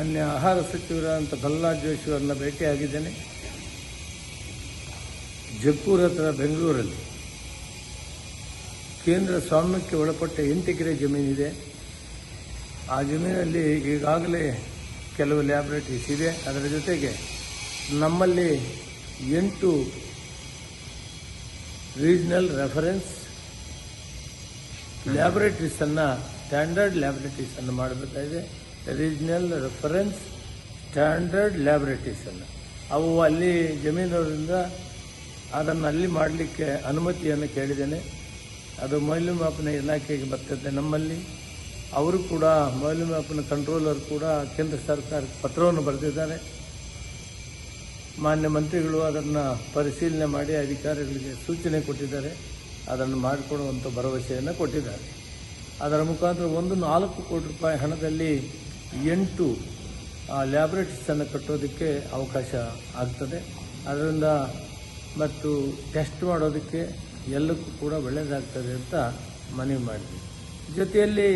ಮಾನ್ಯ ಆಹಾರ ಸಚಿವರಾದಂಥ ಪ್ರಹ್ಲಾದ್ ಜೋಶಿ ಅವರನ್ನ ಭೇಟಿಯಾಗಿದ್ದೇನೆ. ಜಗ್ಪೂರ್ ಹತ್ರ ಬೆಂಗಳೂರಲ್ಲಿ. ಕೇಂದ್ರ ಸ್ವಾಮ್ಯಕ್ಕೆ ಒಳಪಟ್ಟ ಎಂಟು ಎಕರೆ ಜಮೀನಿದೆ. ಆ ಜಮೀನಲ್ಲಿ ಈಗಾಗಲೇ ಕೆಲವು ಲ್ಯಾಬ್ರೇಟರೀಸ್ ಇದೆ. ಅದರ ಜೊತೆಗೆ ನಮ್ಮಲ್ಲಿ ಎಂಟು ರೀಜನಲ್ ರೆಫರೆನ್ಸ್ ಲ್ಯಾಬ್ರೇಟರೀಸನ್ನು, ಸ್ಟ್ಯಾಂಡರ್ಡ್ ಲ್ಯಾಬ್ರೇಟರೀಸನ್ನು ಮಾಡಬೇಕಾಗಿದೆ. ರೀಜ್ನಲ್ ರೆಫರೆನ್ಸ್ ಸ್ಟ್ಯಾಂಡರ್ಡ್ ಲ್ಯಾಬೊರೇಟರೀಸನ್ನು ಅವು ಅಲ್ಲಿ ಜಮೀನವರಿಂದ ಅದನ್ನು ಅಲ್ಲಿ ಮಾಡಲಿಕ್ಕೆ ಅನುಮತಿಯನ್ನು ಕೇಳಿದ್ದೇನೆ. ಅದು ಮೌಲ್ಯಮಾಪನ ಇಲಾಖೆಗೆ ಬರ್ತದೆ ನಮ್ಮಲ್ಲಿ. ಅವರು ಕೂಡ ಮೌಲ್ಯಮಾಪನ ಕಂಟ್ರೋಲರ್ ಕೂಡ ಕೇಂದ್ರ ಸರ್ಕಾರಕ್ಕೆ ಪತ್ರವನ್ನು ಬರೆದಿದ್ದಾರೆ. ಮಾನ್ಯ ಮಂತ್ರಿಗಳು ಅದನ್ನು ಪರಿಶೀಲನೆ ಮಾಡಿ ಅಧಿಕಾರಿಗಳಿಗೆ ಸೂಚನೆ ಕೊಟ್ಟಿದ್ದಾರೆ. ಅದನ್ನು ಮಾಡಿಕೊಡುವಂಥ ಭರವಸೆಯನ್ನು ಕೊಟ್ಟಿದ್ದಾರೆ. ಅದರ ಮುಖಾಂತರ ಒಂದು ನಾಲ್ಕು ಕೋಟಿ ರೂಪಾಯಿ ಹಣದಲ್ಲಿ ಎಂಟು ಲ್ಯಾಬ್ರೇಟರೀಸನ್ನು ಕಟ್ಟೋದಕ್ಕೆ ಅವಕಾಶ ಆಗ್ತದೆ. ಅದರಿಂದ ಮತ್ತು ಟೆಸ್ಟ್ ಮಾಡೋದಕ್ಕೆ ಎಲ್ಲಕ್ಕೂ ಕೂಡ ಒಳ್ಳೆಯದಾಗ್ತದೆ ಅಂತ ಮನವಿ ಮಾಡಿದ್ವಿ ಜೊತೆಯಲ್ಲಿ